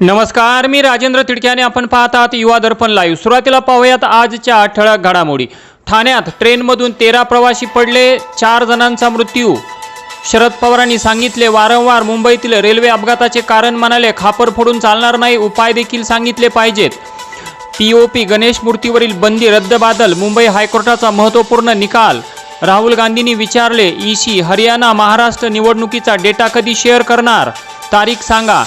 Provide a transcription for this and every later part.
नमस्कार मी राजेंद्र तिडक्याने. आपण पाहत आहात युवा दर्पण लाईव्ह सुरुवातीला पाहूयात आजच्या ठळक घडामोडी. ठाण्यात ट्रेनमधून तेरा प्रवासी पडले चार जणांचा मृत्यू. शरद पवारांनी सांगितले वारंवार मुंबईतील रेल्वे अपघाताचे कारण म्हणाले खापर फोडून चालणार नाही उपाय देखील सांगितले पाहिजेत. पी ओ पी गणेश मूर्तीवरील बंदी रद्दबादल मुंबई हायकोर्टाचा महत्त्वपूर्ण निकाल. राहुल गांधींनी विचारले ईशी हरियाणा महाराष्ट्र निवडणुकीचा डेटा कधी शेअर करणार? तारीख सांगा.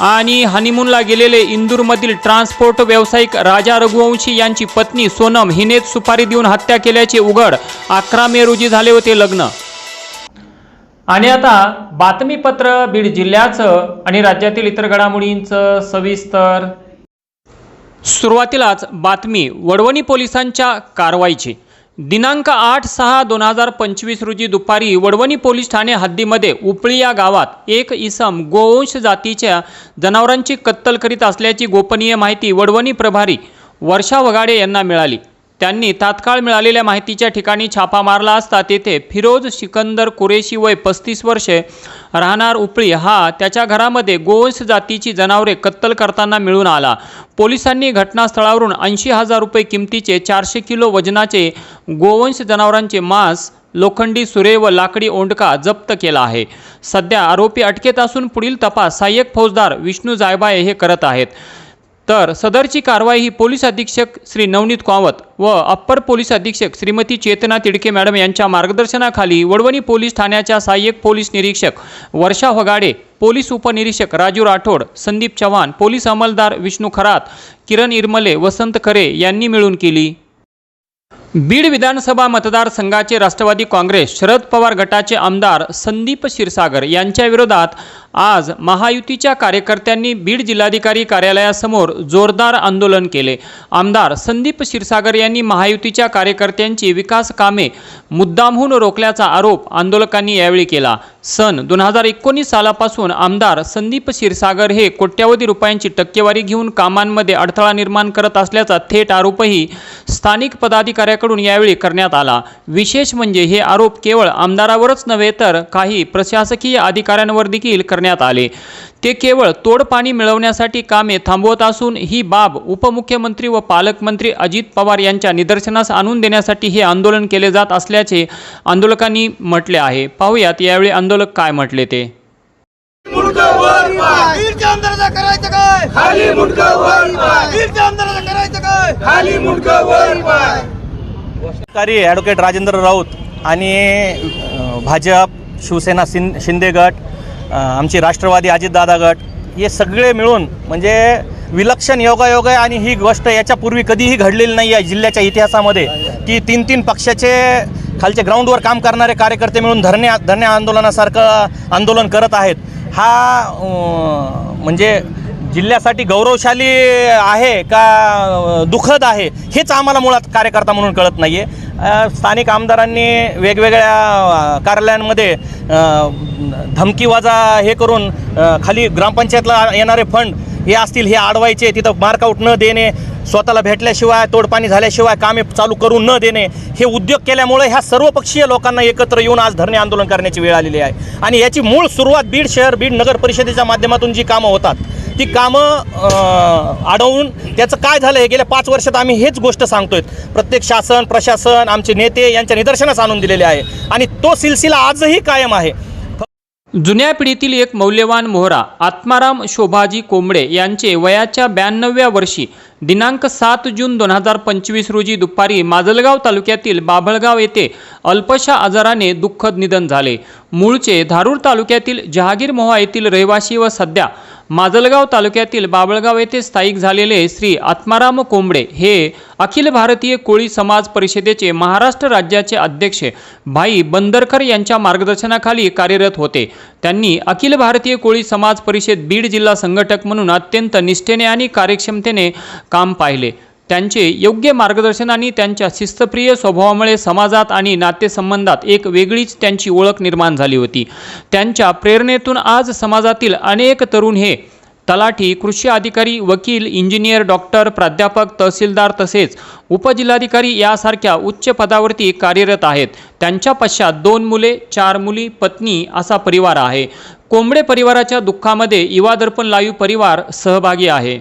आणि हनीमूनला गेलेले इंदूरमधील ट्रान्सपोर्ट व्यावसायिक राजा रघुवंशी यांची पत्नी सोनम हिनेच सुपारी देऊन हत्या केल्याचे उघड अकरा मे रोजी झाले होते लग्न. आणि आता बातमीपत्र बीड जिल्ह्याचं आणि राज्यातील इतर घडामोडींचं सविस्तर. सुरुवातीलाच बातमी वडवणी पोलिसांच्या कारवाईची. दिनांक आठ सहा दोन हजार पंचवीस रोजी दुपारी वडवणी पोलीस ठाणे हद्दीमध्ये उपळी या गावात एक इसम गोवंश जातीच्या जनावरांची कत्तल करीत असल्याची गोपनीय माहिती वडवणी प्रभारी वर्षा वगाडे यांना मिळाली. त्यांनी तात्काळ मिळालेल्या माहितीच्या ठिकाणी छापा मारला असता तेथे फिरोज सिकंदर कुरेशी वय पस्तीस वर्षे राहणार उपळी हा त्याच्या घरामध्ये गोवंश जातीची जनावरे कत्तल करताना मिळून आला. पोलिसांनी घटनास्थळावरून ऐंशी हजार रुपये किमतीचे चारशे किलो वजनाचे गोवंश जनावरांचे मांस लोखंडी सुरे व लाकडी ओंडका जप्त केला आहे. सध्या आरोपी अटकेत असून पुढील तपास सहाय्यक फौजदार विष्णू जायबाये हे करत आहेत. तर सदरची कारवाई ही पोलीस अधीक्षक श्री नवनीत कावत व अप्पर पोलीस अधीक्षक श्रीमती चेतना तिडके मॅडम यांच्या मार्गदर्शनाखाली वडवणी पोलीस ठाण्याच्या सहाय्यक पोलीस निरीक्षक वर्षा वगाडे पोलीस उपनिरीक्षक राजू राठोड संदीप चव्हाण पोलीस अंमलदार विष्णू खरात किरण इरमले वसंत खरे यांनी मिळून केली. बीड विधानसभा मतदारसंघाचे राष्ट्रवादी काँग्रेस शरद पवार गटाचे आमदार संदीप क्षीरसागर यांच्याविरोधात आज महायुतीच्या कार्यकर्त्यांनी बीड जिल्हाधिकारी कार्यालयासमोर जोरदार आंदोलन केले. आमदार संदीप क्षीरसागर यांनी महायुतीच्या कार्यकर्त्यांची विकास कामे मुद्दामहून रोखल्याचा आरोप आंदोलकांनी यावेळी केला. सन दोन हजार एकोणीस सालापासून आमदार संदीप क्षीरसागर हे कोट्यवधी रुपयांची टक्केवारी घेऊन कामांमध्ये अडथळा निर्माण करत असल्याचा थेट आरोपही स्थानिक पदाधिकाऱ्याकडून यावेळी करण्यात आला. विशेष म्हणजे हे आरोप केवळ आमदारावरच नव्हे तर काही प्रशासकीय अधिकाऱ्यांवर देखील करण्यात आले. ते केवळ तोडपाणी मिळवण्यासाठी कामे थांबवत असून ही बाब उपमुख्यमंत्री व पालकमंत्री अजित पवार यांच्या निदर्शनास आणून देण्यासाठी हे आंदोलन केले जात असल्याचे आंदोलकांनी म्हटले आहे. पाहूयात यावेळी आंदोलक काय म्हटले ते. करायचं काय? खाली करायचं काय? खाली ॲडव्होकेट राजेंद्र राऊत आणि भाजप शिवसेना शिंदे गट आमची राष्ट्रवादी अजितदादा गट हे सगळे मिळून म्हणजे विलक्षण योगायोग आहे आणि ही गोष्ट याच्यापूर्वी कधीही घडलेली नाही आहे जिल्ह्याच्या इतिहासामध्ये. की तीन तीन पक्षाचे खालचे ग्राउंडवर काम करणारे कार्यकर्ते मिळून धरणे धरणे आंदोलनासारखं आंदोलन करत आहेत. हा म्हणजे जिल्ह्यासाठी गौरवशाली आहे का दुःखद आहे हेच आम्हाला मुळात कार्यकर्ता म्हणून कळत नाही आहे स्थानिक आमदारांनी वेगवेगळ्या कार्यालयांमध्ये धमकीवाजा हे करून खाली ग्रामपंचायतला येणारे फंड हे असतील हे अडवायचे तिथं मार्कआउट न देणे स्वतःला भेटल्याशिवाय तोडपाणी झाल्याशिवाय कामे चालू करून न देणे हे उद्योग केल्यामुळे ह्या सर्वपक्षीय लोकांना एकत्र येऊन आज धरणे आंदोलन करण्याची वेळ आलेली आहे. आणि याची मूळ सुरुवात बीड शहर बीड नगर परिषदेच्या माध्यमातून जी कामं होतात ती कामं अडवून त्याचं काय झालं हे गेल्या पाच वर्षात आम्ही हेच गोष्ट सांगतोय. प्रत्येक शासन प्रशासन आमचे नेते यांच्या निदर्शनास आणून दिलेले आहे. आणि तो सिलसिला आजही कायम आहे. जुन्या पिढीतील एक मौल्यवान मोहरा आत्माराम शोभाजी कोंबडे यांचे वयाच्या ब्याण्णव्या वर्षी दिनांक सात जून दोन हजार पंचवीस रोजी दुपारी माजलगाव तालुक्यातील बाभळगाव येथे अल्पशा आजाराने दुःखद निधन झाले. मूळचे धारूर तालुक्यातील जहागीर मोहा येथील रहिवासी व सध्या माजलगाव तालुक्यातील बाबळगाव येथे स्थायिक झालेले श्री आत्माराम कोंबडे हे अखिल भारतीय कोळी समाज परिषदेचे महाराष्ट्र राज्याचे अध्यक्ष भाई बंदरकर यांच्या मार्गदर्शनाखाली कार्यरत होते. त्यांनी अखिल भारतीय कोळी समाज परिषद बीड जिल्हा संघटक म्हणून अत्यंत निष्ठेने आणि कार्यक्षमतेने काम पाहिले. त्यांचे योग्य मार्गदर्शन आणि त्यांच्या शिस्तप्रिय स्वभावामुळे समाजात आणि नातेसंबंधात एक वेगळीच त्यांची ओळख निर्माण झाली होती. त्यांच्या प्रेरणेतून आज समाजातील अनेक तरुण हे तलाठी कृषी अधिकारी वकील इंजिनियर डॉक्टर प्राध्यापक तहसीलदार तसेच उपजिल्हाधिकारी यासारख्या उच्च पदावरती कार्यरत आहेत. त्यांच्या पश्चात दोन मुले चार मुली पत्नी असा परिवार आहे. कोंबडे परिवाराच्या दुःखामध्ये युवा दर्पण लाईव्ह परिवार सहभागी आहे.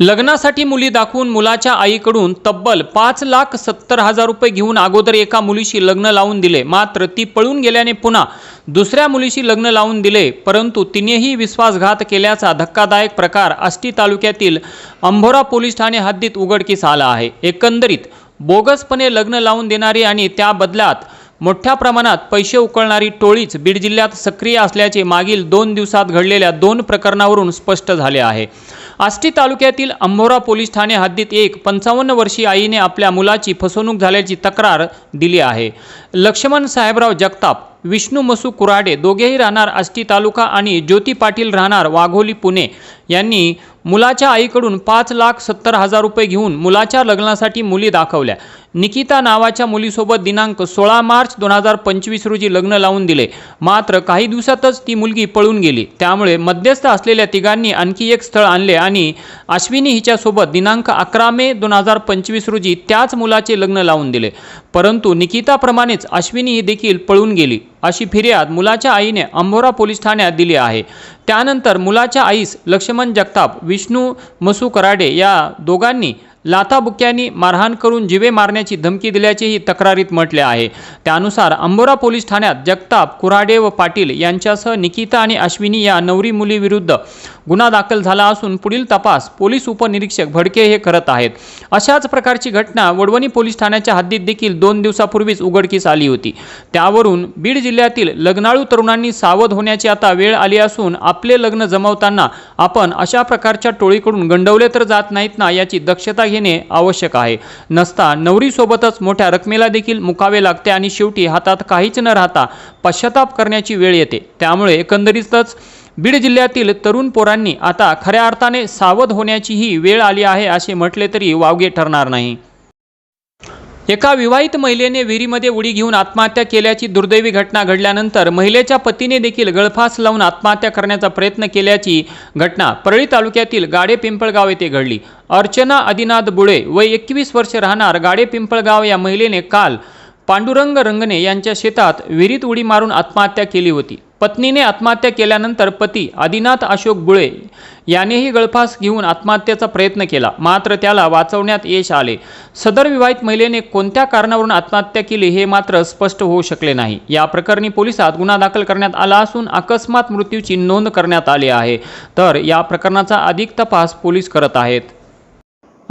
लग्नासाठी मुली दाखवून मुलाच्या आईकडून तब्बल पाच लाख सत्तर हजार रुपये घेऊन अगोदर एका मुलीशी लग्न लावून दिले. मात्र ती पळून गेल्याने पुन्हा दुसऱ्या मुलीशी लग्न लावून दिले. परंतु तिनेही विश्वासघात केल्याचा धक्कादायक प्रकार आष्टी तालुक्यातील अंभोरा पोलीस ठाणे हद्दीत उघडकीस आला आहे. एकंदरीत बोगसपणे लग्न लावून देणारी आणि त्या बदल्यात मोठ्या प्रमाणात पैसे उकळणारी टोळीच बीड जिल्ह्यात सक्रिय असल्याचे मागील दोन दिवसात घडलेल्या दोन प्रकरणावरून स्पष्ट झाले आहे. आष्टी तालुक्यातील अंभोरा पोलीस ठाणे हद्दीत एक पंचावन्न वर्षीय आईने आपल्या मुलाची फसवणूक झाल्याची तक्रार दिली आहे. लक्ष्मण साहेबराव जगताप विष्णू मसू कुराडे दोघेही राहणार आष्टी तालुका आणि ज्योती पाटील राहणार वाघोली पुणे. यांनी मुलाच्या आईकडून पाच लाख सत्तर हजार रुपये घेऊन मुलाच्या लग्नासाठी मुली दाखवल्या. निकिता नावाच्या मुलीसोबत दिनांक सोळा मार्च दोन हजार पंचवीस रोजी लग्न लावून दिले. मात्र काही दिवसातच ती मुलगी पळून गेली. त्यामुळे मध्यस्थ असलेल्या तिघांनी आणखी एक स्थळ आणले आणि अश्विनी हिच्यासोबत दिनांक अकरा मे दोन हजार पंचवीस रोजी त्याच मुलाचे लग्न लावून दिले. परंतु निकिताप्रमाणेच अश्विनी ही देखील पळून गेली. अशी फिर्याद मुलाच्या आईने अंबोरा पोलीस ठाण्यात दिली आहे. त्यानंतर मुलाच्या आईस लक्ष्मण जगताप विष्णू मसू कराडे या दोघांनी लाथाबुक्यांनी मारहाण करून जिवे मारण्याची धमकी दिल्याचेही तक्रारीत म्हटले आहे. त्यानुसार अंबोरा पोलीस ठाण्यात जगताप कुऱ्हाडे व पाटील यांच्यासह निकिता आणि अश्विनी या नवरी मुलीविरुद्ध गुन्हा दाखल झाला असून पुढील तपास पोलीस उपनिरीक्षक भडके हे करत आहेत. अशाच प्रकारची घटना वडवणी पोलीस ठाण्याच्या हद्दीत देखील दोन दिवसापूर्वीच उघडकीस आली होती. त्यावरून बीड जिल्ह्यातील लग्नाळू तरुणांनी सावध होण्याची आता वेळ आली असून आपले लग्न जमवताना आपण अशा प्रकारच्या टोळीकडून गंडवले तर जात नाहीत ना याची दक्षता घेणे आवश्यक आहे. नसता नवरीसोबतच मोठ्या रकमेला देखील मुकावे लागते आणि शेवटी हातात काहीच न राहता पश्चाताप करण्याची वेळ येते. त्यामुळे एकंदरीतच बीड जिल्ह्यातील तरुण पोरांनी आता खऱ्या अर्थाने सावध होण्याची ही वेळ आली आहे असे म्हटले तरी वावगे ठरणार नाही. एका विवाहित महिलेने विहिरीमध्ये उडी घेऊन आत्महत्या केल्याची दुर्दैवी घटना घडल्यानंतर महिलेच्या पतीने देखील गळफास लावून आत्महत्या करण्याचा प्रयत्न केल्याची घटना परळी तालुक्यातील गाडे पिंपळगाव येथे घडली. अर्चना आदिनाथ बुळे व एकवीस वर्ष राहणार गाडे पिंपळगाव या महिलेने काल पांडुरंग रंगने यांच्या शेतात विहिरीत उडी मारून आत्महत्या केली होती. पत्नीने आत्महत्या केल्यानंतर पती आदिनाथ अशोक बुळे यानेही गळफास घेऊन आत्महत्येचा प्रयत्न केला. मात्र त्याला वाचवण्यात यश आले. सदर विवाहित महिलेने कोणत्या कारणावरून आत्महत्या केली हे मात्र स्पष्ट होऊ शकले नाही. या प्रकरणी पोलिसात गुन्हा दाखल करण्यात आला असून अकस्मात मृत्यूची नोंद करण्यात आली आहे. तर या प्रकरणाचा अधिक तपास पोलीस करत आहेत.